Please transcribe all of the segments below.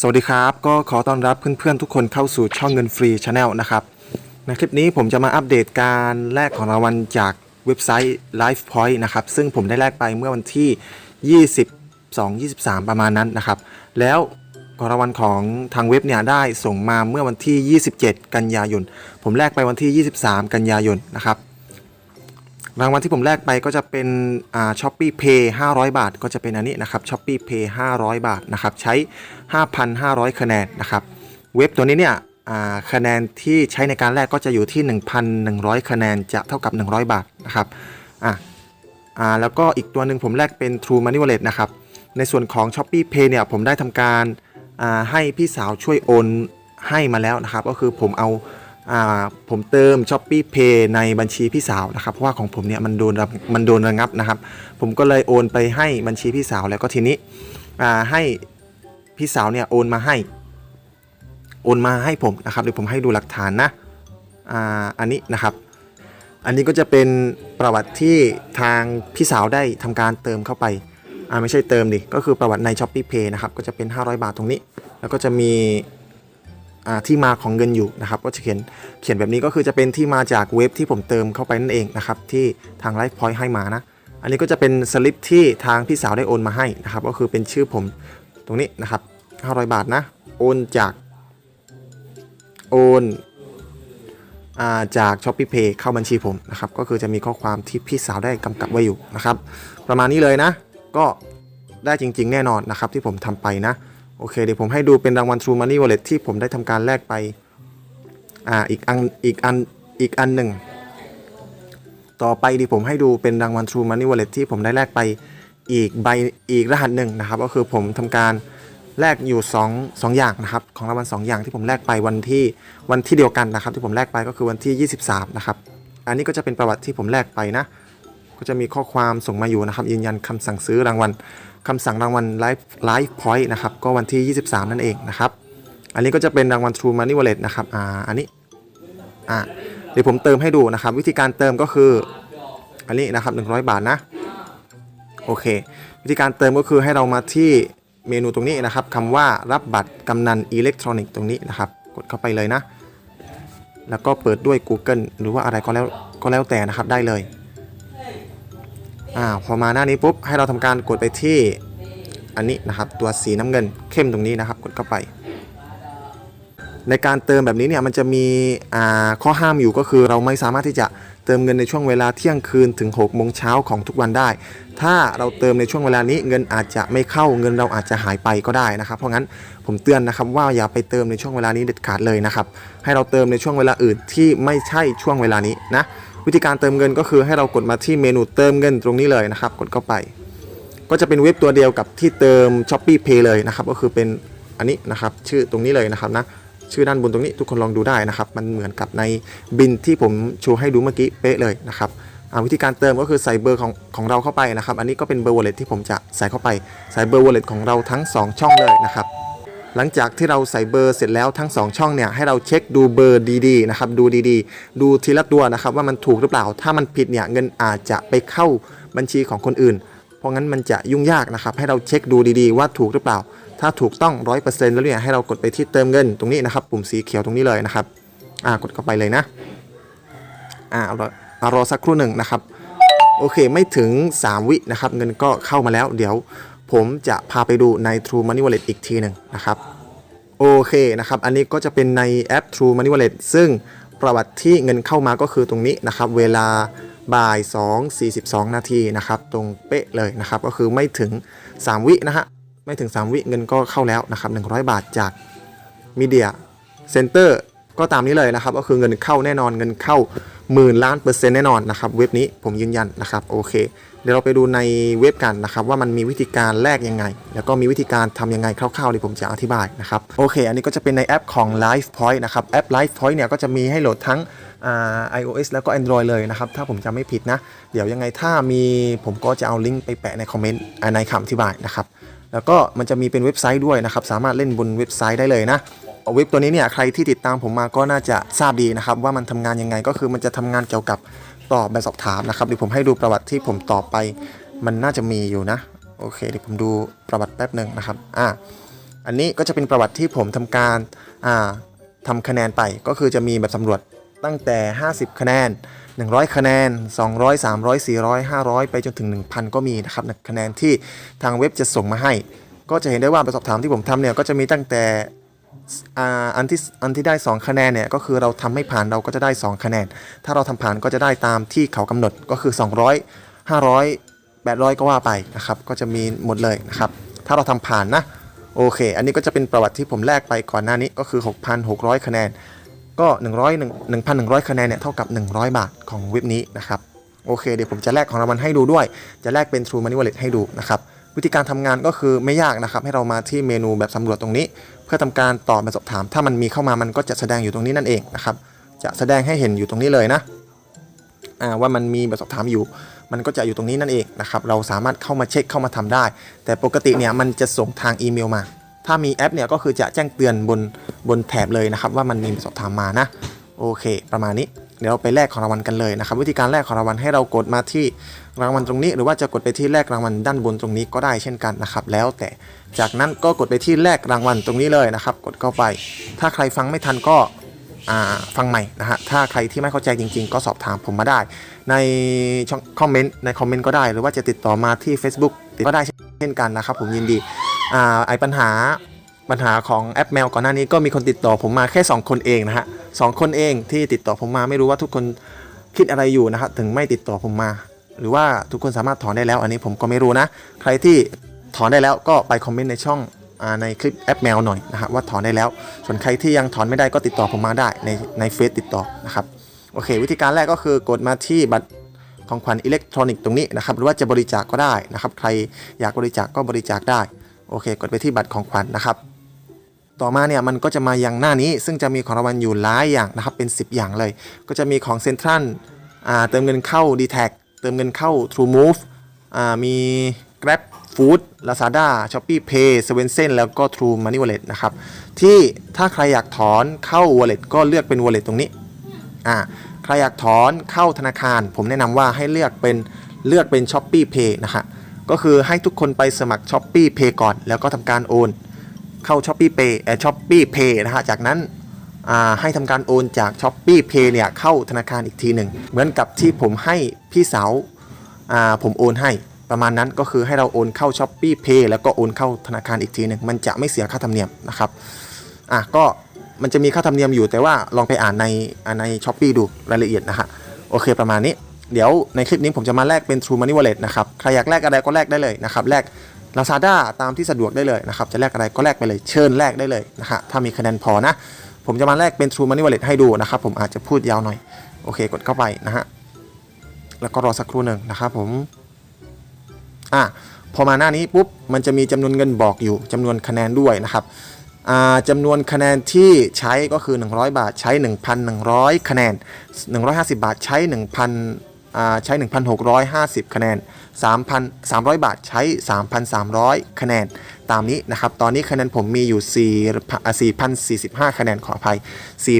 สวัสดีครับ ก็ขอต้อนรับเพื่อนๆทุกคนเข้าสู่ช่องเงินฟรีชาแนลนะครับในคลิปนี้ผมจะมาอัปเดตการแลกของรางวัลจากเว็บไซต์ Life Point นะครับ ซึ่งผมได้แลกไปเมื่อวันที่ 22 23 ประมาณนั้นนะครับ แล้วของรางวัลของทางเว็บเนี่ยได้ส่งมาเมื่อวันที่ 27 กันยายน ผมแลกไปวันที่ 23 กันยายนนะครับ รางวัลที่ผมแลกไปก็จะเป็นอ่าช้อปปี้เพย์500บาท ก็จะเป็นอันนี้นะครับช้อปปี้เพย์500บาทนะครับใช้ 5,500 คะแนนนะครับเว็บตัวนี้เนี่ยอ่าคะแนนที่ใช้ในการแลกก็จะอยู่ที่ 1,100 คะแนนจะเท่ากับ 100 บาทนะครับอะอ่าแล้วก็อีกตัวหนึ่งผมแลกเป็น True Money Wallet นะครับในส่วนของ s h o p e e Pay เนี่ยผมได้ทำการให้พี่สาวช่วยโอนให้มาแล้วนะครับ ก็คือผมเอา ผมเติม s h o p e e Pay ในบัญชีพี่สาวนะครับ เพราะว่าของผมเนี่ยมันโดนระมันโดนระงับนะครับ ผมก็เลยโอนไปให้บัญชีพี่สาวแล้วก็ทีนี้ให้พี่สาวเนี่ยโอนมาให้ โอนมาให้ผมนะครับเดี๋ยวผมให้ดูหลักฐานนะอันนี้นะครับ อันนี้ก็จะเป็นประวัติที่ทางพี่สาวได้ทำการเติมเข้าไปไม่ใช่เติมดิก็คือประวัติใน s h o p e e Pay นะครับก็จะเป็น 500 บาทตรงนี้ แล้วก็จะมี ที่มาของเงินอยู่นะครับก็จะเขียนเขียนแบบนี้ก็คือจะเป็นที่มาจากเว็บที่ผมเติมเข้าไปนั่นเองนะครับที่ทาง Life Point ให้มานะอันนี้ก็จะเป็นสลิปที่ทางพี่สาวได้โอนมาให้นะครับก็คือเป็นชื่อผมตรงนี้นะครับ500 บาทนะโอนจากโอนอาจาก s h o p e e Pay เข้าบัญชีผมนะครับก็คือจะมีข้อความที่พี่สาวได้กำกับไว้อยู่นะครับประมาณนี้เลยนะ ก็ได้จริง ๆ แน่นอนนะครับที่ผมทำไปนะ โอเคเดี๋ยวผมให้ดูเป็นรางวัล True Money Wallet ที่ผมได้ทำการแลกไป อ่าอีกอันอีกอันอีกอันหนึ่ง ต่อไปดีผมให้ดูเป็นรางวัล True Money Wallet ที่ผมได้แลกไปอีกใบอีกรหัสหนึ่งนะครับ ก็คือผมทำการแลกอยู่2 2อย่างนะครับ ของรางวัล2อย่างที่ผมแลกไปวันที่วันที่เดียวกันนะครับ ที่ผมแลกไปก็คือวันที่ 23 นะครับ อันนี้ก็จะเป็นประวัติที่ผมแลกไปนะ ก็จะมีข้อความส่งมาอยู่นะครับ ยืนยันคำสั่งซื้อรางวัล คำสั่งรางวัล Life Life Point นะครับก็วันที่ 23 นั่นเองนะครับอันนี้ก็จะเป็นรางวัล True Money Wallet นะครับอ่าอันนี้อ่าเดี๋ยวผมเติมให้ดูนะครับ วิธีการเติมก็คือ อันนี้นะครับ 100 บาทนะโอเค วิธีการเติมก็คือให้เรามาที่เมนูตรงนี้นะครับคำว่ารับบัตรกำนันอิเล็กทรอนิกส์ตรงนี้นะครับ กดเข้าไปเลยนะ แล้วก็เปิดด้วย Google หรือว่าอะไรก็แล้วก็แล้วแต่นะครับได้เลย อ่าพอมาหน้านี้ปุ๊บให้เราทำการกดไปที่อันนี้นะครับตัวสีน้ำเงินเข้มตรงนี้นะครับ กดเข้าไป ในการเติมแบบนี้เนี่ยมันจะมีอ่าข้อห้ามอยู่ก็คือ เราไม่สามารถที่จะเติมเงินในช่วงเวลาเที่ยงคืนถึง6โมงเช้าของทุกวันได้ ถ้าเราเติมในช่วงเวลานี้เงินอาจจะไม่เข้าเงินเราอาจจะหายไปก็ได้นะครับ เพราะงั้นผมเตือนนะครับว่าอย่าไปเติมในช่วงเวลานี้เด็ดขาดเลยนะครับ ให้เราเติมในช่วงเวลาอื่นที่ไม่ใช่ช่วงเวลานี้นะ วิธีการเติมเงินก็คือให้เรากดมาที่เมนูเติมเงินตรงนี้เลยนะครับ กดเข้าไป ก็จะเป็นเว็บตัวเดียวกับที่เติม s h o p e e Pay เลยนะครับ ก็คือเป็นอันนี้นะครับ ชื่อตรงนี้เลยนะครับนะชื่อด้านบนตรงนี้ทุกคนลองดูได้นะครับ มันเหมือนกับในบินที่ผมโชว์ให้ดูเมื่อกี้เป๊ะเลยนะครับวิธีการเติมก็คือใส่เบอร์ของของเราเข้าไปนะครับ อันนี้ก็เป็นเบอร์ wallet ที่ผมจะใส่เข้าไป ใส่เบอร์ wallet ของเราทั้ง 2 ช่องเลยนะครับ หลังจากที่เราใส่เบอร์เสร็จแล้วทั้ง 2 ช่องเนี่ยให้เราเช็คดูเบอร์ดีๆนะครับดูดีๆ ดูทีละตัวนะครับว่ามันถูกหรือเปล่า ถ้ามันผิดเนี่ยเงินอาจจะไปเข้าบัญชีของคนอื่น เพราะงั้นมันจะยุ่งยากนะครับให้เราเช็คดูดีๆ ว่าถูกหรือเปล่า ถ้าถูกต้อง 100%แล้วเนี่ยให้เรากดไปที่เติมเงินตรงนี้นะครับปุ่มสีเขียวตรงนี้เลยนะครับอ่ากดเข้าไปเลยนะอ่ารออรอสักครู่หนึ่งนะครับโอเคไม่ถึง 3 วินะครับเงินก็เข้ามาแล้วเดี๋ยว ผมจะพาไปดูใน True Money Wallet อีกทีหนึ่งนะครับ โอเคนะครับ อันนี้ก็จะเป็นในแอป True Money Wallet ซึ่งประวัติที่เงินเข้ามาก็คือตรงนี้นะครับ เวลาบ่าย 2 42 นาทีนะครับ ตรงเป๊ะเลยนะครับ ก็คือไม่ถึง 3 วินะฮะ ไม่ถึง 3 วิเงินก็เข้าแล้วนะครับ 100 บาทจาก Media Center ก็ตามนี้เลยนะครับ ก็คือเงินเข้าแน่นอนเงินเข้าหมื่นล้านเปอร์เซ็นต์แน่นอนนะครับเว็บนี้ผมยืนยันนะครับโอเค เดี๋ยวเราไปดูในเว็บกันนะครับว่ามันมีวิธีการแลกยังไง แล้วก็มีวิธีการทำยังไงคร่าวๆเดี๋ยวผมจะอธิบายนะครับโอเค อันนี้ก็จะเป็นในแอปของ Life Point นะครับแอป Life Point เนี่ยก็จะมีให้โหลดทั้งอ่า iOS แล้วก็ Android เลยนะครับถ้าผมจำไม่ผิดนะ เดี๋ยวยังไงถ้ามีผมก็จะเอาลิงก์ไปแปะในคอมเมนต์อ่าในคำอธิบายนะครับแล้วก็มันจะมีเป็นเว็บไซต์ด้วยนะครับสามารถเล่นบนเว็บไซต์ได้เลยนะ เว็บตัวนี้เนี่ยใครที่ติดตามผมมาก็น่าจะทราบดีนะครับว่ามันทำงานยังไงก็คือมันจะทำงานเกี่ยวกับตอบแบบสอบถามนะครับเดี๋ยวผมให้ดูประวัติที่ผมตอบไป มันน่าจะมีอยู่นะโอเคเดี๋ยวผมดูประวัติแป๊บหนึ่งนะครับอ่าอันนี้ก็จะเป็นประวัติที่ผมทำการอ่าทำคะแนนไปก็คือจะมีแบบสำรวจตั้งแต่ 50 คะแนน 100 คะแนน 200 300 400 500 ไปจนถึง 1,000 ก็มีนะครับคะแนนที่ทางเว็บจะส่งมาให้ ก็จะเห็นได้ว่าแบบสอบถามที่ผมทำเนี่ยก็จะมีตั้งแต่ อันที่อันที่ได้ 2 คะแนนเนี่ยก็คือเราทำไม่ผ่านเราก็จะได้ 2 คะแนน ถ้าเราทำผ่านก็จะได้ตามที่เขากำหนดก็คือ 200 500 800 ก็ว่าไปนะครับ ก็จะมีหมดเลยนะครับ ถ้าเราทำผ่านนะโอเค อันนี้ก็จะเป็นประวัติที่ผมแลกไปก่อนหน้านี้ก็คือ 6,600 คะแนน ก็ 100 1,100 คะแนนเนี่ยเท่ากับ 100 บาทของเว็บนี้นะครับโอเคเดี๋ยวผมจะแลกของรางวัลให้ดูด้วย จะแลกเป็น True Money Wallet ให้ดูนะครับ วิธีการทำงานก็คือไม่ยากนะครับ ให้เรามาที่เมนูแบบสำรวจตรงนี้ เพื่อทำการตอบแบบสอบถาม ถ้ามันมีเข้ามามันก็จะแสดงอยู่ตรงนี้นั่นเองนะครับ จะแสดงให้เห็นอยู่ตรงนี้เลยนะว่ามันมีแบบสอบถามอยู่ มันก็จะอยู่ตรงนี้นั่นเองนะครับ เราสามารถเข้ามาเช็คเข้ามาทำได้ แต่ปกติเนี่ยมันจะส่งทางอีเมลมา ถ้ามีแอปเนี่ยก็คือจะแจ้งเตือนบนบนแถบเลยนะครับ ว่ามันมีแบบสอบถามมานะ โอเค ประมาณนี้ เดี๋ยวเราไปแลกของรางวัลกันเลยนะครับ วิธีการแลกของรางวัลให้เรากดมาที่รางวัลตรงนี้ หรือว่าจะกดไปที่แลกรางวัลด้านบนตรงนี้ก็ได้เช่นกันนะครับ แล้วแต่จากนั้นก็กดไปที่แลกรางวัลตรงนี้เลยนะครับ กดเข้าไป ถ้าใครฟังไม่ทันก็ฟังใหม่นะฮะ ถ้าใครที่ไม่เข้าใจจริง ๆ ก็สอบถามผมมาได้ ในช่องคอมเมนต์ในคอมเมนต์ก็ได้ หรือว่าจะติดต่อมาที่ Facebook ก็ได้เช่นกันนะครับ ผมยินดีอไอปัญหา ปัญหาของแอปแมวก่อนหน้านี้ก็มีคนติดต่อผมมาแค่ 2 คนเองนะฮะสองคนเองที่ติดต่อผมมาไม่รู้ว่าทุกคนคิดอะไรอยู่นะครับถึงไม่ติดต่อผมมา หรือว่าทุกคนสามารถถอนได้แล้ว อันนี้ผมก็ไม่รู้นะ ใครที่ถอนได้แล้วก็ไปคอมเมนต์ในช่องในคลิปแอปแมวหน่อยนะฮะว่าถอนได้แล้ว ส่วนใครที่ยังถอนไม่ได้ก็ติดต่อผมมาได้ในในเฟซติดต่อนะครับโอเค วิธีการแรกก็คือกดมาที่บัตรของขวัญอิเล็กทรอนิกส์ตรงนี้นะครับหรือว่าจะบริจาคก็ได้นะครับ ใครอยากบริจาคก็บริจาคได้โอเค กดไปที่บัตรของขวัญนะครับ ต่อมาเนี่ยมันก็จะมาอยังหน้านี้ ซึ่งจะมีของรางวัลอยู่หลายอย่างนะครับเป็น 10 อย่างเลย ก็จะมีของเซ็นทรัลเติมเงินเข้า d t แทเติมเงินเข้า True Move อ่ามี Grab Food Lazada Shopee Pay 7แล้วก็ True Money Wallet นะครับ ที่ถ้าใครอยากถอนเข้า Wallet ก็เลือกเป็น Wallet ตรงนี้อ่าใครอยากถอนเข้าธนาคาร ผมแนะนำว่าให้เลือกเป็นเลือกเป็น s h o p e e Pay นะฮะก็คือให้ทุกคนไปสมัคร s h o p e e Pay ก่อน แล้วก็ทำการโอน เข้า s h o p e e Pay เอ่อ s h o p e e Pay นะฮะจากนั้นให้ทำการโอนจาก s h o p e e Pay เนี่ยเข้าธนาคารอีกทีหนึ่งเหมือนกับที่ผมให้พี่สาวาผมโอนให้ประมาณนั้นก็คือให้เราโอนเข้า s h o p e e Pay แล้วก็โอนเข้าธนาคารอีกทีหนึ่งมันจะไม่เสียค่าธรรมเนียมนะครับอะก็มันจะมีค่าธรรมเนียมอยู่แต่ว่าลองไปอ่านในในช้อปปีดูรายละเอียดนะฮะโอเคประมาณนี้ เดี๋ยวในคลิปนี้ผมจะมาแลกเป็น True Money Wallet นะครับ ใครอยากแลกอะไรก็แลกได้เลยนะครับ แลก Lazada ตามที่สะดวกได้เลยนะครับ จะแลกอะไรก็แลกไปเลย เชิญแลกได้เลยนะฮะ ถ้ามีคะแนนพอนะ ผมจะมาแลกเป็น True Money Wallet ให้ดูนะครับ ผมอาจจะพูดยาวหน่อย โอเค กดเข้าไปนะฮะ แล้วก็รอสักครู่หนึ่งนะครับผม อะ พอมาหน้านี้ปุ๊บ มันจะมีจำนวนเงินบอกอยู่จำนวนคะแนนด้วยนะครับอ่าจำนวนคะแนนที่ใช้ก็คือ 100 บาทใช้ 1,100 คะแนน 150 บาทใช้1,000 ใช้ 1,650 คะแนน 3,300 บาทใช้ 3,300 คะแนน ตามนี้นะครับ ตอนนี้คะแนนผมมีอยู่4 4,045 คะแนนขออภัย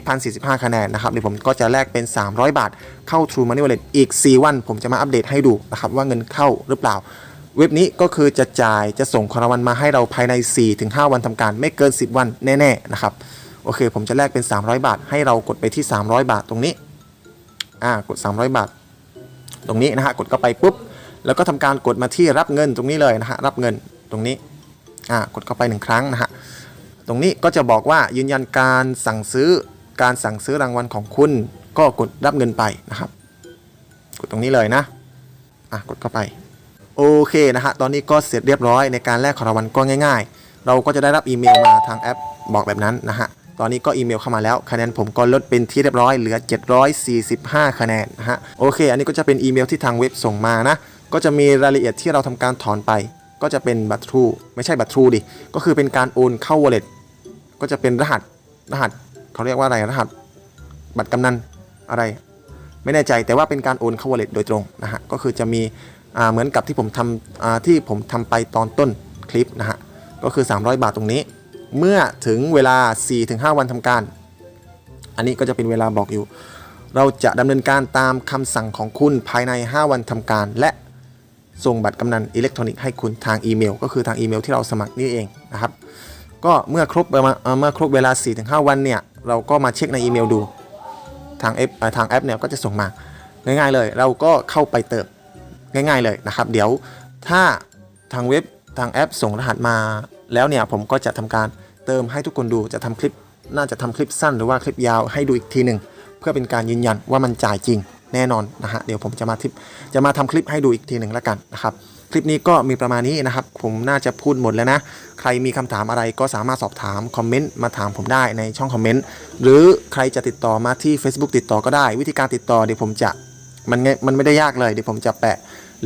4,045 คะแนนนะครับ เดี๋ยวผมก็จะแลกเป็น 300 บาท เข้า True Money Wallet อีก 4 วัน ผมจะมาอัปเดตให้ดูนะครับว่าเงินเข้าหรือเปล่าเว็บนี้ก็คือจะจ่ายจะส่งของรางวัลมาให้เราภายใน 4-5 วันทำการ ไม่เกิน 10 วันแน่ๆนะครับโอเค ผมจะแลกเป็น 300 บาท ให้เรากดไปที่ 300 บาทตรงนี้ อ่ากด 300 บาท ตรงนี้นะฮะกดเข้าไปปุ๊บ แล้วก็ทำการกดมาที่รับเงินตรงนี้เลยนะฮะรับเงินตรงนี้อ่ากดเข้าไปหนึ่งครั้งนะฮะตรงนี้ก็จะบอกว่ายืนยันการสั่งซื้อการสั่งซื้อรางวัลของคุณ ก็กดรับเงินไปนะครับ กดตรงนี้เลยนะอะกดเข้าไปโอเคนะฮะตอนนี้ก็เสร็จเรียบร้อยในการแลกของรางวัลก็ง่าย ๆ เราก็จะได้รับอีเมลมาทางแอปบอกแบบนั้นนะฮะ ตอนนี้ก็อีเมลเข้ามาแล้วคะแนนผมก็ลดเป็นที่เรียบร้อยเหลือ 745 คะแนนนะฮะโอเค อันนี้ก็จะเป็นอีเมลที่ทางเว็บส่งมานะ ก็จะมีรายละเอียดที่เราทำการถอนไป ก็จะเป็นบัตรทรูไม่ใช่บัตรทรูดิก็คือเป็นการโอนเข้า wallet ก็จะเป็นรหัสรหัสเขาเรียกว่าอะไรรหัส บัตรกำนันอะไร ไม่แน่ใจแต่ว่าเป็นการโอนเข้า wallet โดยตรงนะฮะก็คือจะมีเหมือนกับที่ผมทำที่ผมทำไปตอนต้นคลิปนะฮะก็คือ 300 บาทตรงนี้ เมื่อถึงเวลา 4-5 วันทำการ อันนี้ก็จะเป็นเวลาบอกอยู่ เราจะดำเนินการตามคำสั่งของคุณภายใน 5 วันทำการ และส่งบัตรกำนันอิเล็กทรอนิกส์ให้คุณทางอีเมล ก็คือทางอีเมลที่เราสมัครนี่เองนะครับ ก็เมื่อครบประมาณเอ่อเมื่อครบเวลา 4-5 วันเนี่ยเราก็มาเช็คในอีเมลดูทางแอปทางแอปเนี่ยก็จะส่งมาง่ายๆเลย เราก็เข้าไปเติมง่ายๆเลยนะครับ เดี๋ยวถ้าทางเว็บทางแอปส่งรหัสมา แล้วเนี่ยผมก็จะทำการเติมให้ทุกคนดูจะทำคลิป น่าจะทำคลิปสั้นหรือว่าคลิปยาวให้ดูอีกทีหนึ่งเพื่อเป็นการยืนยันว่ามันจ่ายจริงแน่นอนนะฮะเดี๋ยวผมจะมาทิปจะมาทำคลิปให้ดูอีกทีหนึ่งแล้วกันนะครับคลิปนี้ก็มีประมาณนี้นะครับ ผมน่าจะพูดหมดแล้วนะ ใครมีคำถามอะไรก็สามารถสอบถามคอมเมนต์มาถามผมได้ในช่องคอมเมนต์หรือใครจะติดต่อมาที่ Facebook ติดต่อก็ได้ วิธีการติดต่อเดี๋ยวผมจะมันไงมันไม่ได้ยากเลยเดี๋ยวผมจะแปะ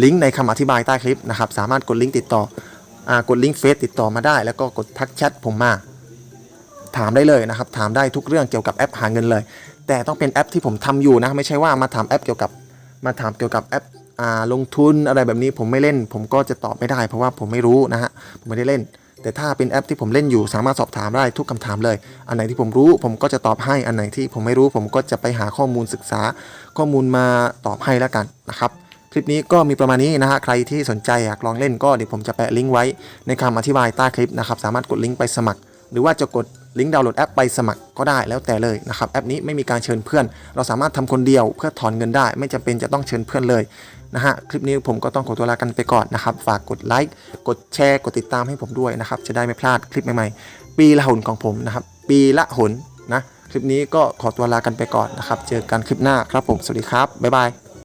ลิงก์ในคำอธิบายใต้คลิปนะครับสามารถกดลิงก์ติดต่อ กดลิงก์เฟซติดต่อมาได้ แล้วก็กดทักแชทผมมา ถามได้เลยนะครับ ถามได้ทุกเรื่องเกี่ยวกับแอปหาเงินเลย แต่ต้องเป็นแอปที่ผมทำอยู่นะ ไม่ใช่ว่ามาถามแอปเกี่ยวกับมาถามเกี่ยวกับแอปอลงทุนอะไรแบบนี้ผมไม่เล่น ผมก็จะตอบไม่ได้ เพราะว่าผมไม่รู้นะฮะผมไม่ได้เล่น แต่ถ้าเป็นแอปที่ผมเล่นอยู่สามารถสอบถามได้ทุกคำถามเลย อันไหนที่ผมรู้ผมก็จะตอบให้อันไหนที่ผมไม่รู้ ผมก็จะไปหาข้อมูลศึกษา ข้อมูลมาตอบให้แล้วกันนะครับ คลิปนี้ก็มีประมาณนี้นะฮะใครที่สนใจอยากลองเล่นก็เดี๋ยวผมจะแปะลิงก์ไว้ในคำอธิบายใต้คลิปนะครับสามารถกดลิงก์ไปสมัคร หรือว่าจะกดลิงก์ดาวน์โหลดแอปไปสมัครก็ได้แล้วแต่เลยนะครับแอปนี้ไม่มีการเชิญเพื่อน เราสามารถทำคนเดียวเพื่อถอนเงินได้ ไม่จำเป็นจะต้องเชิญเพื่อนเลยนะฮะคลิปนี้ผมก็ต้องขอตัวลากันไปก่อนนะครับฝากกดไลค์กดแชร์กดติดตามให้ผมด้วยนะครับจะได้ไม่พลาดคลิปใหม่ๆ ปีละหนของผมนะครับปีละหนนะคลิปนี้ก็ขอตัวลากันไปก่อนนะครับเจอกันคลิปหน้าครับผมสวัสดีครับบ๊ายบาย